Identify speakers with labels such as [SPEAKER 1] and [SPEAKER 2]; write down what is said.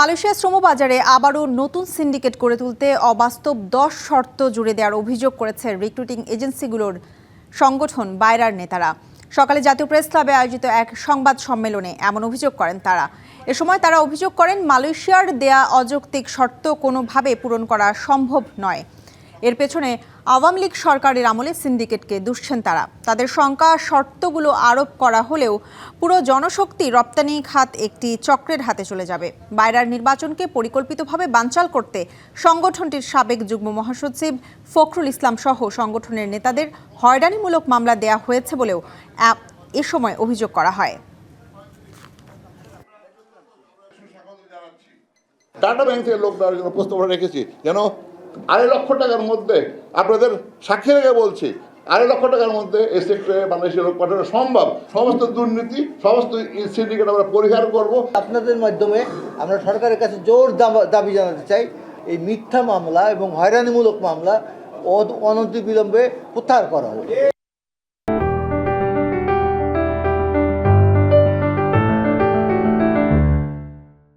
[SPEAKER 1] Malaysia শ্রমবাজারে আবারও নতুন syndicate করে তুলতে অবাস্তব দশ শর্ত জুড়ে দেওয়ার অভিযোগ করেছে রিক্রুটিং এজেন্সিগুলোর সংগঠন বাইরার নেতারা। সকালে জাতীয় প্রেস ক্লাবে আয়োজিত এক সংবাদ সম্মেলনে এমন অভিযোগ করেন তারা। এ সময় তারা অভিযোগ করেন, মালয়েশিয়ার দেয়া অযৌক্তিক শর্ত কোনোভাবে পূরণ করা সম্ভব নয়। এর পেছনে আওয়ামী লীগ সরকারের আমলে সিন্ডিকেটকে দুষছেন তারা। তাদের শঙ্কা, শর্তগুলো আরোপ করা হলেও পুরো জনশক্তি রপ্তানি খাত একটি চক্রের হাতে চলে যাবে। বাইরার নির্বাচনকে পরিকল্পিতভাবে বানচাল করতে সংগঠনটির সাবেক যুগ্ম মহাসচিব ফখরুল ইসলাম সহ সংগঠনের নেতাদের হয়রানিমূলক মামলা দেয়া হয়েছে বলেও এ সময় অভিযোগ করা হয়।
[SPEAKER 2] টাটা ব্যাংক থেকে লোক দেওয়ার জন্য প্রস্তাব রেখেছি, যেন আড়াই লক্ষ টাকার মধ্যে, আপনাদের সাক্ষী রেখে বলছি, আড়াই লক্ষ টাকার মধ্যে এই সেক্টরে বাংলাদেশের লোক পাঠানো সম্ভব। সমস্ত দুর্নীতি, সমস্ত সিন্ডিকেট আমরা পরিহার করব।
[SPEAKER 3] আপনাদের মাধ্যমে আমরা সরকারের কাছে জোর দাবা- জানাতে চাই, এই মিথ্যা মামলা এবং হয়রানিমূলক মামলা অনতি বিলম্বে প্রত্যাহার করা হোক।